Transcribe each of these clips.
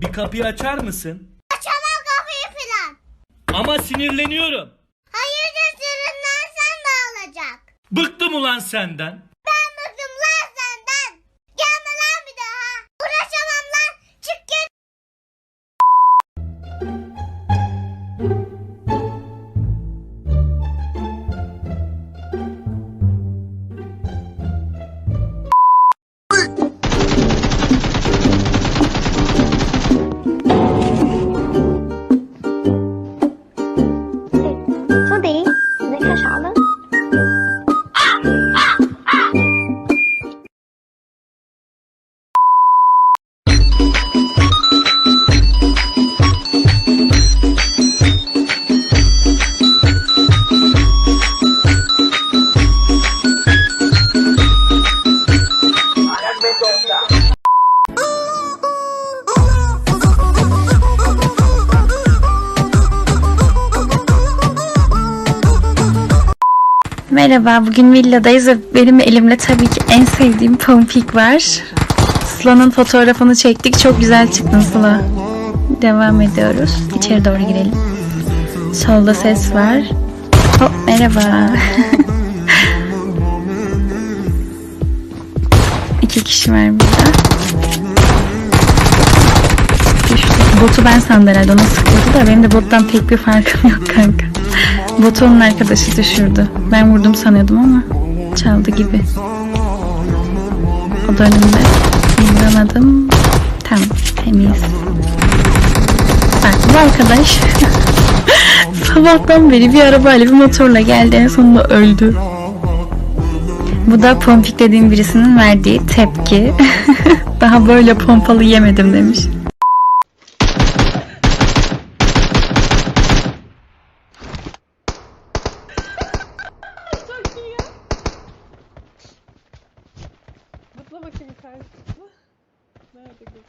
Bir kapıyı açar mısın? Açamam kapıyı filan. Ama sinirleniyorum. Hayırdır sırrından sen de alacak. Bıktım ulan senden. Merhaba, bugün villadayız ve benim elimde tabii ki en sevdiğim pompik var. Sıla'nın fotoğrafını çektik. Çok güzel çıktın Sıla. Devam ediyoruz. İçeri doğru girelim. Solda ses var. Hop, merhaba. İki kişi var burada. Botu ben sandım herhalde ona sıkıldı da benim de bottan pek bir farkım yok kanka. Botu onun arkadaşı düşürdü. Ben vurdum sanıyordum ama çaldı gibi. O da önümde. Yıllamadım. Tamam temiz. Bak bu arkadaş sabahtan beri bir arabayla bir motorla geldi en sonunda öldü. Bu da pompik dediğim birisinin verdiği tepki. Daha böyle pompalı yemedim demiş. Nerede göz?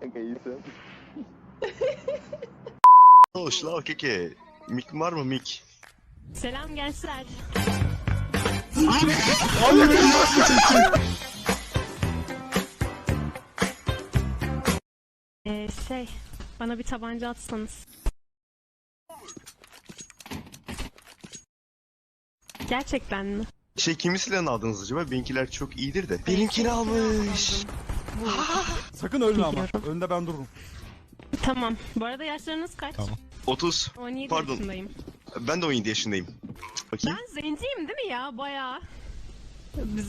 Kanka iyi sen. Hoş lan o. Mik var mı mik? Selam gençler. Ee, şey, bana bir tabanca atsanız. Gerçekten mi? Şey kimi silahını aldınız acaba? Benimkiler çok iyidir de. Benimkini almış. Sakın ölme ama. Biliyorum. Önde ben dururum. Tamam. Bu arada yaşlarınız kaç? Tamam. 30. 17 Pardon. yaşındayım. Ben de 17 yaşındayım. Bakayım. Ben zenciyim değil mi ya? Bayağı. Biz...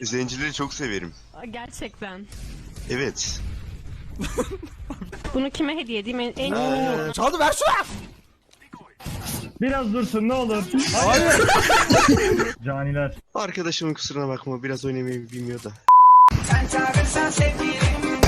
Zencileri çok severim. Aa, Gerçekten. Evet. Bunu kime hediye edeyim? En, en... Ee, Çaldı ver şunu. Biraz dursun ne olur. Hayır. Caniler. arkadaşımın kusuruna bakma biraz oynamayı bilmiyor da. Hadi mahalle. Çikolata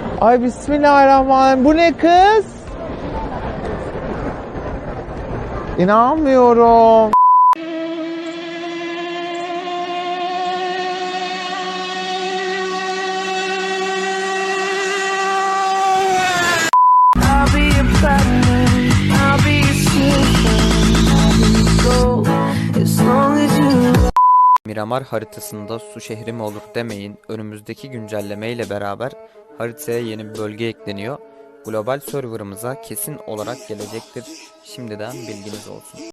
Ay bismillahirrahmanirrahim. Bu ne kız? İnanmıyorum. Miramar haritasında su şehri mi olur demeyin. Önümüzdeki güncelleme ile beraber haritaya yeni bir bölge ekleniyor. Global serverımıza kesin olarak gelecektir. Şimdiden bilginiz olsun.